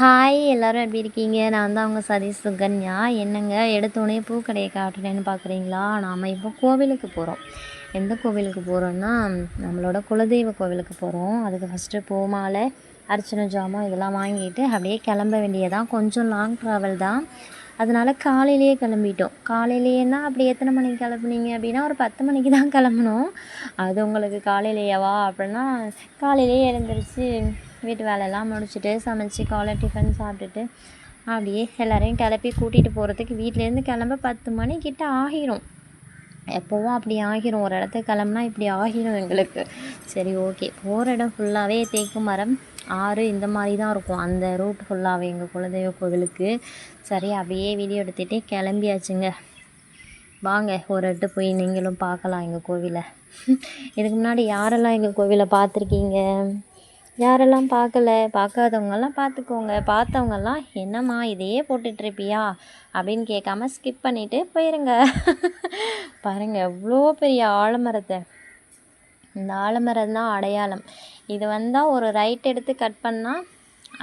Hi எல்லோரும் எப்படி இருக்கீங்க? நான் தான் அவங்க சதீஷ் சுகன்யா. என்னங்க? எடுத்தோடனே பூக்கடையை காட்டுறேன்னு பார்க்குறீங்களா நாம் இப்போ கோவிலுக்கு போகிறோம் எந்த கோவிலுக்கு போகிறோன்னா நம்மளோட குலதெய்வ கோவிலுக்கு போகிறோம் அதுக்கு ஃபஸ்ட்டு பூமாலை அர்ச்சனை ஜாமான் இதெல்லாம் வாங்கிட்டு அப்படியே கிளம்ப வேண்டியதான் கொஞ்சம் லாங் ட்ராவல் தான். அதனால் காலையிலேயே கிளம்பிட்டோம். காலையிலேயேன்னா அப்படி எத்தனை மணிக்கு கிளம்புனீங்க அப்படின்னா ஒரு பத்து மணிக்கு தான் கிளம்புனோம் அது உங்களுக்கு காலையிலேயேவா அப்படின்னா காலையிலேயே எழுந்திரிச்சு வீட்டு வேலையெல்லாம் முடிச்சுட்டு சமைச்சி காலை டிஃபன் சாப்பிட்டுட்டு அப்படியே எல்லோரையும் கிளப்பி கூட்டிகிட்டு போகிறதுக்கு வீட்டிலேருந்து கிளம்ப பத்து மணிக்கிட்ட ஆகிரும். எப்போவும் அப்படி ஆகிரும். ஒரு இடத்துக்கு கிளம்புனா இப்படி ஆகிரும் எங்களுக்கு. சரி ஓகே போகிற இடம் ஃபுல்லாகவே தேக்கு மரம் ஆறு இந்த மாதிரி தான் இருக்கும். அந்த ரூட் ஃபுல்லாகவே எங்கள் குலதெய்வ கோவிலுக்கு. சரி அப்படியே வீடியோ எடுத்துகிட்டே கிளம்பியாச்சுங்க. வாங்க ஒரு இடத்து போய் நீங்களும் பார்க்கலாம் எங்கள் கோவிலை. இதுக்கு முன்னாடி யாரெல்லாம் எங்கள் கோவிலை பார்த்துருக்கீங்க? யாரெல்லாம் பார்க்கல? பார்க்காதவங்கெல்லாம் பார்த்துக்கோங்க. பார்த்தவங்கெல்லாம் என்னம்மா இதையே போட்டுட்ருப்பியா? அப்படின்னு கேட்காம ஸ்கிப் பண்ணிவிட்டு போயிருங்க. பாருங்கள் எவ்வளோ பெரிய ஆலமரத்தை. இந்த ஆலமரம் தான் அடையாளம். இது வந்தால் ஒரு ரைட் எடுத்து கட் பண்ணால்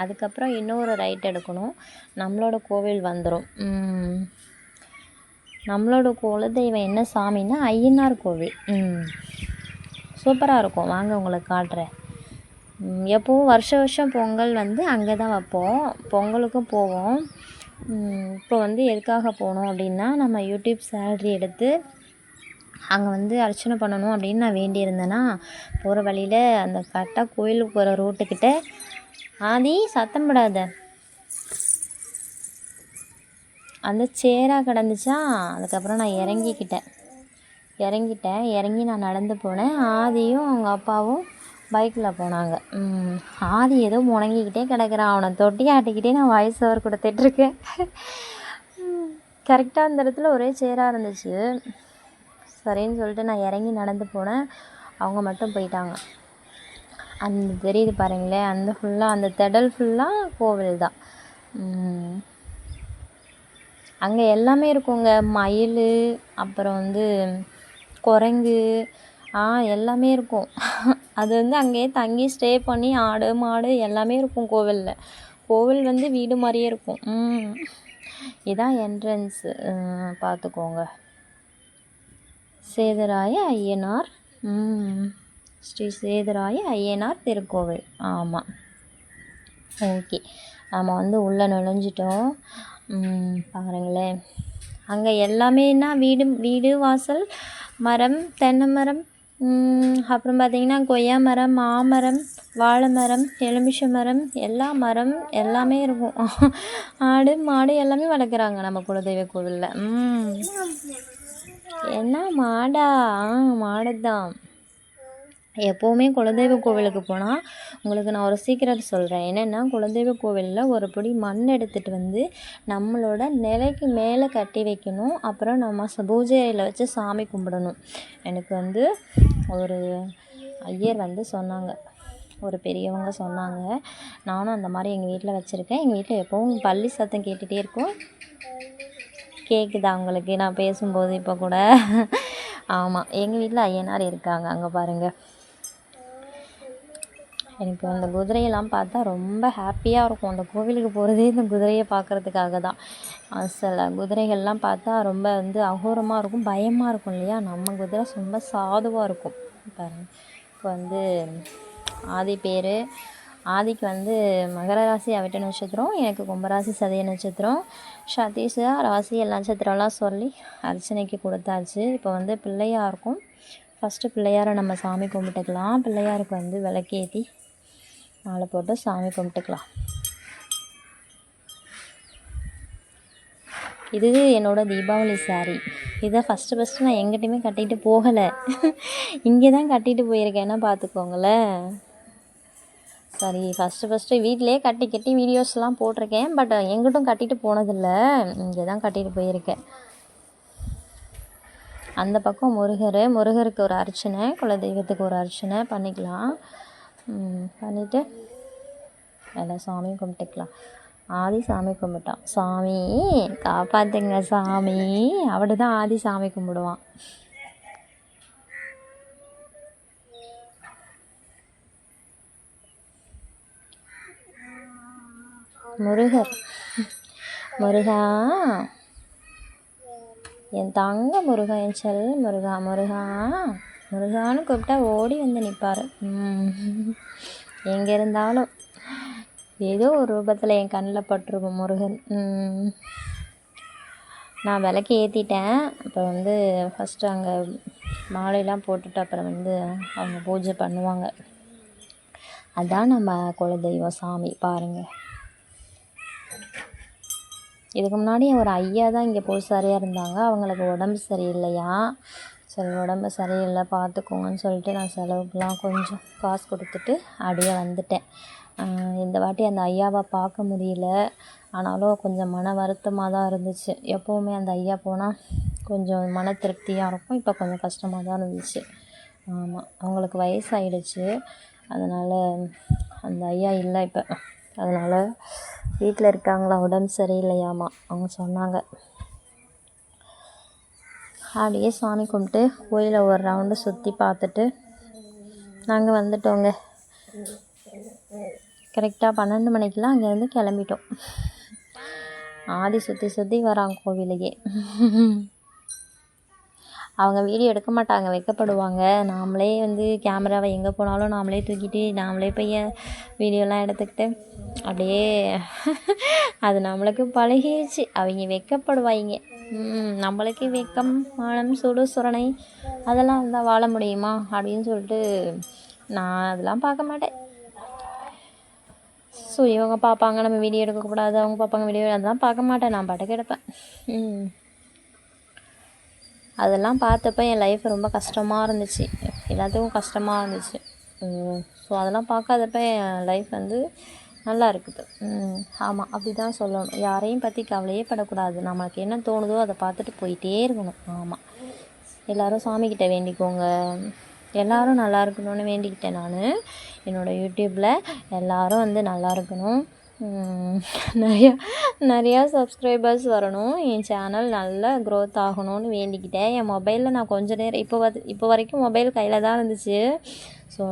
அதுக்கப்புறம் இன்னொரு ரைட் எடுக்கணும். நம்மளோட கோவில் வந்துடும் நம்மளோட குலதெய்வம் என்ன சாமின்னா ஐயனார் கோவில். சூப்பராக இருக்கும். வாங்க உங்களுக்கு காட்டுறேன். எப்போவும் வருஷ வருஷம் பொங்கல் வந்து அங்கே தான் வைப்போம். பொங்கலுக்கும் போவோம். இப்போ வந்து எதுக்காக போனோம் அப்படின்னா நம்ம யூடியூப் சேலரி எடுத்து அங்கே வந்து அர்ச்சனை பண்ணணும் அப்படின்னு நான் வேண்டியிருந்தேன்னா போகிற வழியில் அந்த கரெக்டாக கோயிலுக்கு போகிற ரோட்டுக்கிட்ட ஆதி சத்தம் படாத. அந்த சேராக கிடந்துச்சா அதுக்கப்புறம் நான் இறங்கிக்கிட்டேன். இறங்கிட்டேன். இறங்கி நான் நடந்து போனேன். ஆதியும் அவங்க அப்பாவும் பைக்கில் போனாங்க. ஆதி ஏதோ முணங்கிக்கிட்டே கிடக்குறான். அவனை தொட்டி ஆட்டிக்கிட்டே நான் வாய்ஸ் ஓவர் கொடுத்துட்ருக்கேன். கரெக்டாக அந்த இடத்துல ஒரே சேராக இருந்துச்சு. சரின்னு சொல்லிட்டு நான் இறங்கி நடந்து போனேன். அவங்க மட்டும் போயிட்டாங்க. அந்த தெரியுது பாருங்களேன் அந்த ஃபுல்லாக அந்த திடல் ஃபுல்லாக கோவில் தான். அங்கே எல்லாமே இருக்குங்க. மயில் அப்புறம் வந்து குரங்கு ஆ எல்லாமே இருக்கும். அது வந்து அங்கேயே தங்கி ஸ்டே பண்ணி ஆடு மாடு எல்லாமே இருக்கும் கோவிலில். கோவில் வந்து வீடு மாதிரியே இருக்கும். ம். இதான் என்ட்ரன்ஸு பார்த்துக்கோங்க. சேதராய ஐயனார் ஸ்ரீ சேதராய ஐயனார் திருக்கோவில். ஆமாம் ஓகே. நம்ம வந்து உள்ளே நுழைஞ்சிட்டோம். பாருங்களேன். அங்கே எல்லாமேனா வீடு வீடு வாசல் மரம் தென்னை மரம் அப்புறம் பார்த்திங்கன்னா கொய்யா மரம் மாமரம் வாழை மரம் எலுமிச்சை மரம் எல்லா மரம் எல்லாமே இருக்கும். ஆடு மாடு எல்லாமே வளர்க்குறாங்க நம்ம குலதெய்வ கோவிலில். என்ன மாடா? மாடு தான் எப்போவுமே குலதெய்வ கோவிலுக்கு போனால் உங்களுக்கு நான் ஒரு சீக்கிரம் சொல்கிறேன் என்னென்னா குலதெய்வ கோவிலில் ஒரு பிடி மண் எடுத்துகிட்டு வந்து நம்மளோட நிலைக்கு மேலே கட்டி வைக்கணும். அப்புறம் நம்ம பூஜை அறையில் வச்சு சாமி கும்பிடணும். எனக்கு வந்து ஒரு ஐயர் வந்து சொன்னாங்க. ஒரு பெரியவங்க சொன்னாங்க. நானும் அந்த மாதிரி எங்கள் வீட்டில் வச்சுருக்கேன். எங்கள் வீட்டில் எப்போவும் பள்ளி சத்தம் கேட்டுகிட்டே இருக்கும். கேட்குதா உங்களுக்கு? நான் பேசும்போது இப்போ கூட. ஆமாம் எங்கள் வீட்டில் ஐயனார் இருக்காங்க. அங்கே பாருங்கள் எனக்கு அந்த குதிரையெல்லாம் பார்த்தா ரொம்ப ஹாப்பியாக இருக்கும். அந்த கோவிலுக்கு போகிறதே இந்த குதிரையை பார்க்குறதுக்காக தான் சில குதிரைகள்லாம் பார்த்தா ரொம்ப வந்து அகோரமாக இருக்கும் பயமாக இருக்கும் இல்லையா? நம்ம குதிரை ரொம்ப சாதுவாக இருக்கும். பாருங்கள் இப்போ வந்து ஆதி பேர். ஆதிக்கு வந்து மகர ராசி அவிட்ட நட்சத்திரம். எனக்கு கும்பராசி சதய நட்சத்திரம். சதீஷா ராசி எல்லா நட்சத்திரம்லாம் சொல்லி அர்ச்சனைக்கு கொடுத்தாச்சு. இப்போ வந்து பிள்ளையாருக்கும் ஃபஸ்ட்டு பிள்ளையாரை நம்ம சாமி கும்பிட்டுக்கலாம். பிள்ளையாருக்கு வந்து விளக்கேற்றி மாலை போட்டு சாமி கும்பிட்டுக்கலாம். இது என்னோடய தீபாவளி சாரீ இதை ஃபஸ்ட்டு ஃபஸ்ட்டு நான் எங்கிட்டையுமே கட்டிகிட்டு போகலை. இங்கே தான் கட்டிகிட்டு போயிருக்கேன்னா பார்த்துக்கோங்களேன். சரி ஃபஸ்ட்டு ஃபஸ்ட்டு வீட்டிலே கட்டி கட்டி வீடியோஸ்லாம் போட்டிருக்கேன். பட் எங்கிட்டும் கட்டிட்டு போனதில்லை. இங்கே தான் கட்டிட்டு போயிருக்கேன். அந்த பக்கம் முருகர் முருகருக்கு ஒரு அர்ச்சனை குலதெய்வத்துக்கு ஒரு அர்ச்சனை பண்ணிக்கலாம். பண்ணிவிட்டு எல்லாம் சாமியும் கும்பிட்டுக்கலாம். ஆதி சாமி கும்பிட்டான். சாமி காப்பாற்றுங்க சாமி. அவடு தான் ஆதி சாமி கும்பிடுவான். முருகர். முருகா என் தங்க முருகா என் செல் முருகா முருகா. முருகான்னு கூப்பிட்டா ஓடி வந்து நிற்பார் எங்கே இருந்தாலும் ஏதோ ஒரு ரூபத்தில் என் கண்ணில் பட்டிருக்கும் முருகன். நான் விளக்கு ஏற்றிட்டேன் அப்புறம் வந்து ஃபஸ்ட்டு அங்கே மாலையெல்லாம் போட்டுட்டு அப்புறம் வந்து அவங்க பூஜை பண்ணுவாங்க. அதான் நம்ம குலதெய்வம் சாமி பாருங்கள் இதுக்கு முன்னாடி ஒரு ஐயா தான் இங்கே பூசாரியாக இருந்தாங்க. அவங்களுக்கு உடம்பு சரியில்லையா? சரி உடம்பு சரியில்லை பார்த்துக்கோங்கன்னு சொல்லிட்டு நான் செலவுக்கெலாம் கொஞ்சம் காசு கொடுத்துட்டு அப்படியே வந்துட்டேன். இந்த வாட்டி அந்த ஐயாவை பார்க்க முடியல. ஆனாலும் கொஞ்சம் மன வருத்தமாக தான் இருந்துச்சு. எப்போவுமே அந்த ஐயா போனால் கொஞ்சம் மன திருப்தியாக இருக்கும். இப்போ கொஞ்சம் கஷ்டமாக தான் இருந்துச்சு. ஆமாம் அவங்களுக்கு வயசாயிடுச்சு. அதனால் அந்த ஐயா இல்லை இப்போ. அதனால் வீட்டில் இருக்காங்களா? உடம்பு சரியில்லையாமா? அவங்க சொன்னாங்க. அப்படியே சாமி கும்பிட்டு கோயிலை ஒரு ரவுண்டு சுற்றி பார்த்துட்டு நாங்கள் வந்துட்டோங்க. கரெக்டாக பன்னெண்டு மணிக்கெலாம் அங்கேருந்து கிளம்பிட்டோம். ஆதி சுற்றி சுற்றி வராங்க கோவிலுக்கே அவங்க வீடியோ எடுக்க மாட்டாங்க வைக்கப்படுவாங்க. நாமளே வந்து கேமராவை எங்கே போனாலும் நாமளே தூக்கிட்டு நாமளே போய் வீடியோலாம் எடுத்துக்கிட்டு அப்படியே அது நம்மளுக்கு பழகிடுச்சு அவங்க வைக்கப்படுவாங்க. நம்மளுக்கே வெக்கம் மானம் சுடு சுரணை அதெல்லாம் இருந்தால் வாழ முடியுமா? அப்படின்னு சொல்லிட்டு நான் அதெல்லாம் பார்க்க மாட்டேன். ஸோ இவங்க பார்ப்பாங்க நம்ம வீடியோ எடுக்கக்கூடாது அவங்க பார்ப்பாங்க வீடியோ அதெல்லாம் பார்க்க மாட்டேன் நான் பாட்டுக்கு எடுப்பேன். அதெல்லாம் பார்த்தப்ப என் லைஃப் ரொம்ப கஷ்டமாக இருந்துச்சு. எல்லாத்துக்கும் கஷ்டமாக இருந்துச்சு. ஸோ அதெல்லாம் பார்க்காதப்ப என் லைஃப் வந்து நல்லா இருக்குது ஆமாம் அப்படி தான் சொல்லணும். யாரையும் பற்றி கவலையே படக்கூடாது. நம்மளுக்கு என்ன தோணுதோ அதை பார்த்துட்டு போயிட்டே இருக்கணும். ஆமாம் எல்லோரும் சாமிக்கிட்ட வேண்டிக்கோங்க. எல்லாரும் நல்லா இருக்கணும்னு வேண்டிக்கிட்டேன் நான். என்னோடய யூடியூப்பில் எல்லோரும் வந்து நல்லா இருக்கணும் நிறையா நிறையா சப்ஸ்கிரைபர்ஸ் வரணும். என் சேனல் நல்லா க்ரோத் ஆகணும்னு வேண்டிக்கிட்டேன். என் மொபைலில் நான் கொஞ்ச நேரம் இப்போ வந்து இப்போ வரைக்கும் மொபைல் கையில் தான் இருந்துச்சு. ஸோ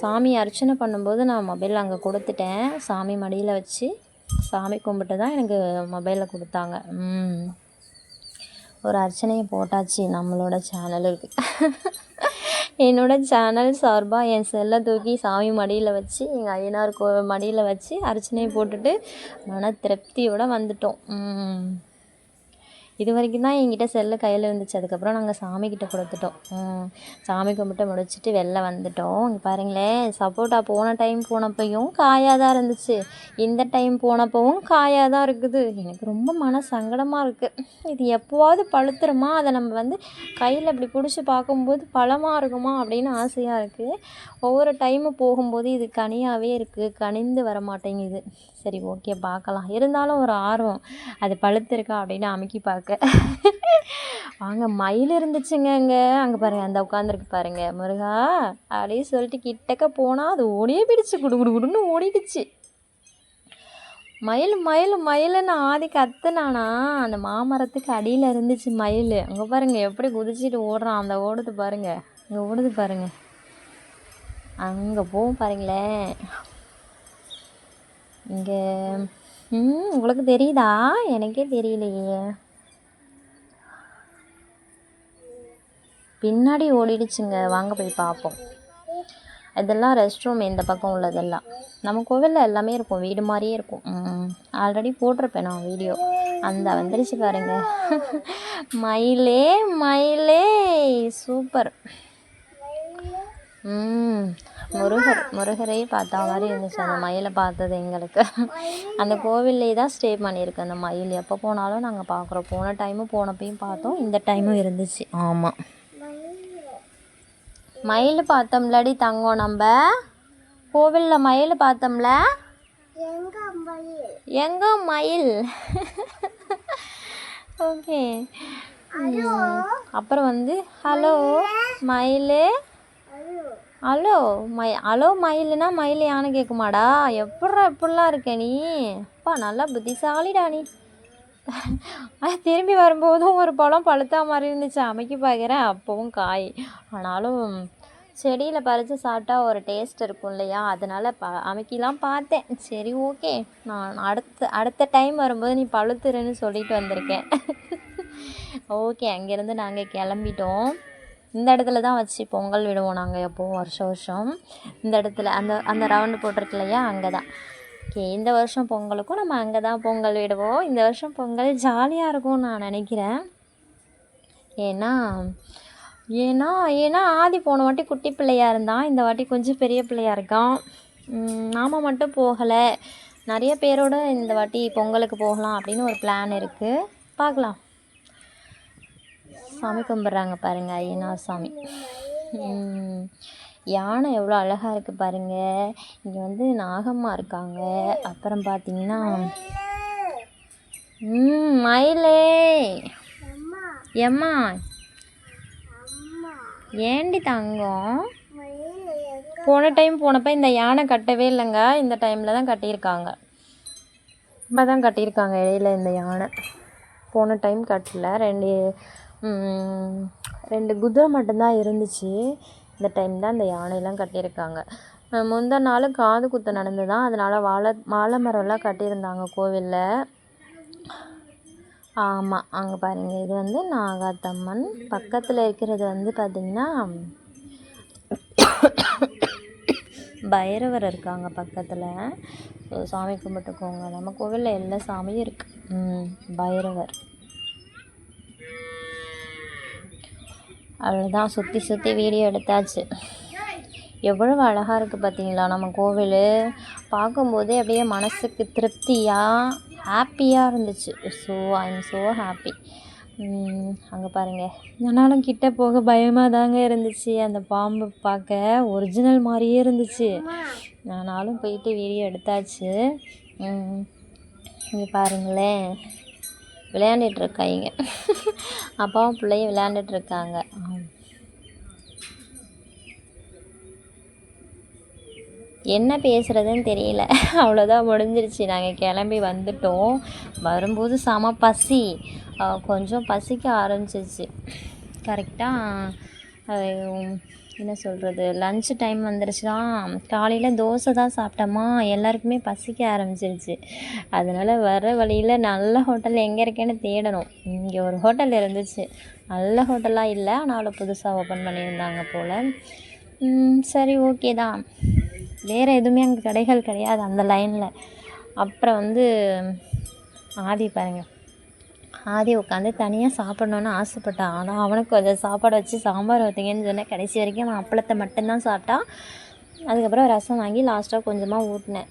சாமி அர்ச்சனை பண்ணும்போது நான் மொபைல் அங்கே கொடுத்துட்டேன். சாமி மடியில் வச்சு சாமி கும்பிட்டு தான் எனக்கு மொபைலில் கொடுத்தாங்க. ஒரு அர்ச்சனையை போட்டாச்சு நம்மளோட சேனலுக்கு. என்னோட சேனல் சார்பாக என் செல்லை தூக்கி சாமி மடியில் வச்சு எங்கள் ஐயனார் கோ மடியில் வச்சு அர்ச்சனையை போட்டுட்டு மன திருப்தியோடு வந்துட்டோம். ம். இது வரைக்கும் தான் என்கிட்ட செல்லு கையில் இருந்துச்சு. அதுக்கப்புறம் நாங்கள் சாமிக்கிட்ட கொடுத்துட்டோம். சாமி கும்பிட்டு முடிச்சுட்டு வெளில வந்துட்டோம். இங்கே பாருங்களேன் சப்போட்டா போன டைம் போனப்பையும் காயாக தான் இருந்துச்சு. இந்த டைம் போனப்பவும் காயாக தான் இருக்குது. எனக்கு ரொம்ப மன சங்கடமாக இருக்குது இது எப்போவாவது பழுத்துருமா? அதை நம்ம வந்து கையில் இப்படி பிடிச்சி பார்க்கும்போது பழமாக இருக்குமா அப்படின்னு ஆசையாக இருக்குது ஒவ்வொரு டைமு போகும்போது இது கனியாகவே இருக்குது கனிந்து வர மாட்டேங்குது சரி ஓகே பார்க்கலாம். இருந்தாலும் ஒரு ஆர்வம். அது பழுத்திருக்கா அப்படின்னு அமுக்கி பார்க்க. வாங்க மயில் இருந்துச்சுங்க அங்கே. அங்கே பாருங்கள் அந்த உட்காந்துருக்கு பாருங்கள் முருகா அப்படின்னு சொல்லிட்டு கிட்டக்க போனால் அது ஓடியே பிடிச்சு குடு குடு குடுன்னு ஓடிடுச்சு. மயில் மயில் மயிலுன்னு ஆதி கத்துனானா அந்த மாமரத்துக்கு அடியில் இருந்துச்சு மயில். அங்கே பாருங்க எப்படி குதிச்சிட்டு ஓடுறான். அந்த ஓடுது பாருங்க. அங்கே ஓடுது பாருங்க. அங்கே போகும் பாருங்களேன். இங்கே ம் உங்களுக்கு தெரியுதா? எனக்கே தெரியலையே. பின்னாடி ஓடிடுச்சுங்க. வாங்க போய் பார்ப்போம். இதெல்லாம் ரெஸ்ட் ரூம் இந்த பக்கம் உள்ளதெல்லாம். நம்ம கோவிலில் எல்லாமே இருக்கும். வீடு மாதிரியே இருக்கும். ஆல்ரெடி போட்டிருப்பேன் நான் வீடியோ அந்த வந்துருச்சு பாருங்க. மயிலே மயிலே. சூப்பர். ம் முருகர் முருகரே பார்த்தா மாதிரி இருந்துச்சு. அந்த மயிலை பார்த்தது எங்களுக்கு. அந்த கோவில்லே தான் ஸ்டே பண்ணியிருக்கு அந்த மயில் எப்போ போனாலும் நாங்கள் பார்க்குறோம். போன டைமும் போனப்பையும் பார்த்தோம். இந்த டைமும் இருந்துச்சு. ஆமாம் மயில் பார்த்தோம்லடி தங்கம் நம்ம. கோவிலில் மயில் பார்த்தோம்ல. எங்க மயில்? ஓகே அப்புறம் வந்து ஹலோ மயில். ஹலோ மை ஹலோ மயிலுனா மயில் யானை கேட்குமாடா எப்பட்றா எப்படிலாம் இருக்க நீ? அப்பா நல்லா புத்திசாலிடா நீ. அது திரும்பி வரும்போதும் ஒரு பழம் பழுத்தா மாதிரி இருந்துச்சு. அமைக்கி பார்க்குறேன் அப்போவும் காய். ஆனாலும் செடியில் பறித்து சாப்பிட்டா ஒரு டேஸ்ட் இருக்கும் இல்லையா? அதனால் ப அமைக்கலாம் பார்த்தேன். சரி ஓகே நான் அடுத்த அடுத்த டைம் வரும்போது நீ பழுத்துருன்னு சொல்லிட்டு வந்திருக்கேன். ஓகே அங்கேருந்து நாங்கள் கிளம்பிட்டோம். இந்த இடத்துல தான் வச்சு பொங்கல் விடுவோம் நாங்கள் எப்போவும் வருஷம் வருஷம். இந்த இடத்துல அந்த அந்த ரவுண்டு போட்டிருக்கு இல்லையா? அங்கே தான் ஓகே இந்த வருஷம் பொங்கலுக்கும் நம்ம அங்கே தான் பொங்கல் விடுவோம். இந்த வருஷம் பொங்கல் ஜாலியாக இருக்கும்னு நான் நினைக்கிறேன். ஏன்னா ஏன்னா ஏன்னா ஆதி போன வாட்டி குட்டி பிள்ளையாக இருந்தான். இந்த வாட்டி கொஞ்சம் பெரிய பிள்ளையாக இருக்கான். நாம் மட்டும் போகலை. நிறைய பேரோட இந்த வாட்டி பொங்கலுக்கு போகலாம் அப்படின்னு ஒரு பிளான் இருக்குது பார்க்கலாம். சாமி கும்பிட்றாங்க பாருங்க ஐயனார் சாமி. யானை எவ்வளோ அழகாக இருக்குது பாருங்க. இங்கே வந்து நாகம்மா இருக்காங்க. அப்புறம் பார்த்தீங்கன்னா ம் மயிலே. எம்மா. ஏண்டி தங்கம்? போன டைம் போனப்போ இந்த யானை கட்டவே இல்லைங்க. இந்த டைமில் தான் கட்டியிருக்காங்க. இப்போ தான் கட்டியிருக்காங்க இடையில இந்த யானை. போன டைம் கட்டல. ரெண்டு ரெண்டு குதிரை மட்டும்தான் இருந்துச்சு. இந்த டைம் தான் இந்த யானையெல்லாம் கட்டியிருக்காங்க. அஹ் முந்தா நாள் காது குத்து நடந்துதான். அதனால் வாழை வாழை மரம்லாம் கட்டியிருந்தாங்க கோவிலில். ஆமாம் அங்கே பாருங்கள் இது வந்து நாகாத்தம்மன். பக்கத்தில் இருக்கிறது வந்து பார்த்திங்கன்னா பைரவர் இருக்காங்க பக்கத்தில். ஸோ சாமி கும்பிட்டுக்கோங்க. நம்ம கோவிலில் எல்லா சாமியும் இருக்கு. பைரவர். அவ்வளோதான் சுற்றி சுற்றி வீடியோ எடுத்தாச்சு. எவ்வளவு அழகாக இருக்குது பார்த்தீங்களா நம்ம கோவில். பார்க்கும்போதே அப்படியே மனசுக்கு திருப்தியாக ஹாப்பியாக இருந்துச்சு. So I am so happy அங்கே பாருங்கள் ஆனாலும் கிட்ட போக பயமாக தாங்க இருந்துச்சு. அந்த பாம்பு பார்க்க ஒரிஜினல் மாதிரியே இருந்துச்சு. ஆனாலும் போயிட்டு வீடியோ எடுத்தாச்சு. இங்கே பாருங்களேன். விளையாண்டுட்டுருக்காங்க அப்பாவும் பிள்ளையும் விளையாண்டுட்டு இருக்காங்க என்ன பேசுகிறதுன்னு தெரியல. அவ்வளோதான் முடிஞ்சிருச்சு. நாங்கள் கிளம்பி வந்துட்டோம். வரும்போது செம பசி. கொஞ்சம் பசிக்க ஆரம்பிச்சிச்சு. கரெக்டாக என்ன சொல்கிறது லன்ச் டைம் வந்துருச்சுன்னா காலையில் தோசை தான் சாப்பிட்டோமா எல்லாருக்குமே பசிக்க ஆரம்பிச்சிருச்சு. அதனால் வர வழியில் நல்ல ஹோட்டல் எங்கே இருக்கேன்னு தேடணும். இங்கே ஒரு ஹோட்டல் இருந்துச்சு. நல்ல ஹோட்டலாக இல்லை. ஆனாலும் புதுசாக ஓப்பன் பண்ணியிருந்தாங்க போல். சரி ஓகே தான். வேறு எதுவுமே அங்கே கடைகள் கிடையாது அந்த லைனில் அப்புறம் வந்து ஆதி பாருங்கள் ஆதி உட்காந்து தனியாக சாப்பிட்ணுன்னு ஆசைப்பட்டான் ஆனால் அவனுக்கு கொஞ்சம் சாப்பாடு வச்சு சாம்பார் ஊற்றுங்கன்னு சொன்னேன். கடைசி வரைக்கும் அவன் அப்பளத்தை மட்டும்தான் சாப்பிட்டான் அதுக்கப்புறம் ரசம் வாங்கி லாஸ்ட்டாக கொஞ்சமாக ஊட்டினேன்.